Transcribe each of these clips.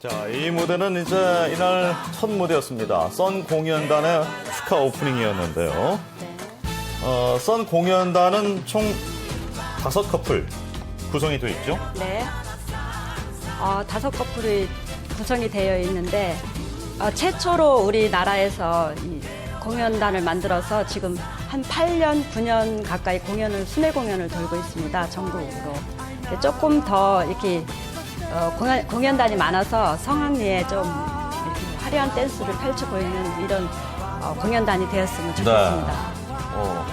자, 이 무대는 이제 이날 첫 무대였습니다. 썬 공연단의 축하 오프닝이었는데요. 네. 어, 썬 공연단은 총 다섯 커플 구성이 되어 있죠. 네. 어, 다섯 커플이 구성이 되어 있는데 어, 최초로 우리나라에서 이 공연단을 만들어서 지금 한 8년, 9년 가까이 공연을 순회 공연을 돌고 있습니다. 전국으로. 조금 더 이렇게 어, 공연, 공연단이 많아서 성황리에 좀 이렇게 화려한 댄스를 펼쳐 보이는 이런 어, 공연단이 되었으면 좋겠습니다. 어,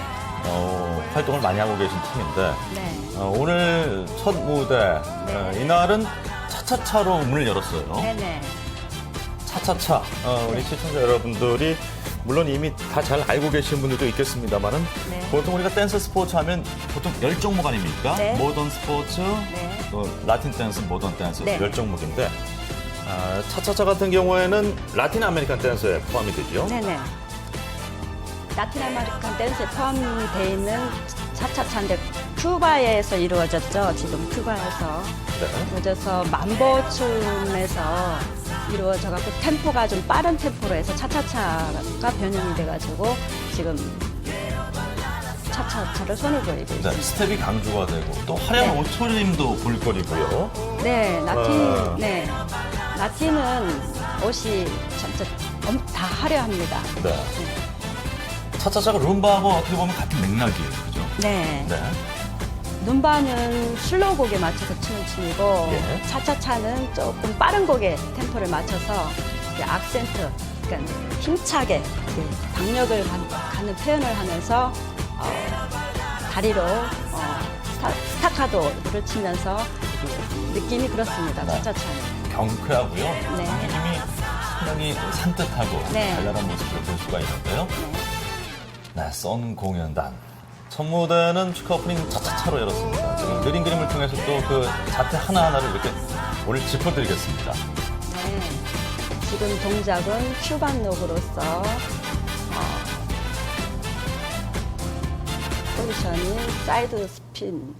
어, 활동을 많이 하고 계신 팀인데 네. 어, 오늘 첫 무대 어, 이날은 차차차로 문을 열었어요. 네네. 차차차 어, 우리 시청자 여러분들이 물론 이미 다 잘 알고 계신 분들도 있겠습니다만은 네. 보통 우리가 댄스 스포츠 하면 보통 열 종목 아닙니까? 네. 모던 스포츠, 네. 어, 라틴 댄스, 모던 댄스 네. 열 종목인데 아, 차차차 같은 경우에는 라틴 아메리칸 댄스에 포함이 되죠. 네네. 라틴 아메리칸 댄스에 포함되어 있는 차차차인데 큐바에서 이루어졌죠. 지금 큐바에서 네. 이루어져서 만보 춤에서 이루어져 갖고 템포가 좀 빠른 템포로 해서 차차차가 변형이 돼가지고 지금 차차차를 손을 보이고 네, 있습니다. 스텝이 강조가 되고 또 화려한 네. 옷차림도 볼거리고요. 네, 라틴, 아. 네. 라틴은 옷이 진짜 엄- 다 화려합니다. 네. 차차차가 룸바하고 어떻게 보면 같은 맥락이에요. 그죠? 네. 네. 눈바는 슬로우 곡에 맞춰서 추는 춤이고 예. 차차차는 조금 빠른 곡에 템포를 맞춰서 이렇게 악센트, 그러니까 힘차게 이렇게 박력을 가- 가는 표현을 하면서 어, 다리로 어, 스타, 스타카도를 치면서 느낌이 그렇습니다. 네. 차차차는. 경쾌하고요. 네. 움직임이 상당히 산뜻하고 네. 발랄한 모습을 볼 수가 있는데요. 네. 네, 썬 공연단. 첫 무대는 축하 오프닝 차차차로 열었습니다. 지금 느린 그림을 통해서 또 그 자태 하나하나를 이렇게 오늘 짚어드리겠습니다. 네. 지금 동작은 큐반 록으로서 어, 포지션이 사이드 스핀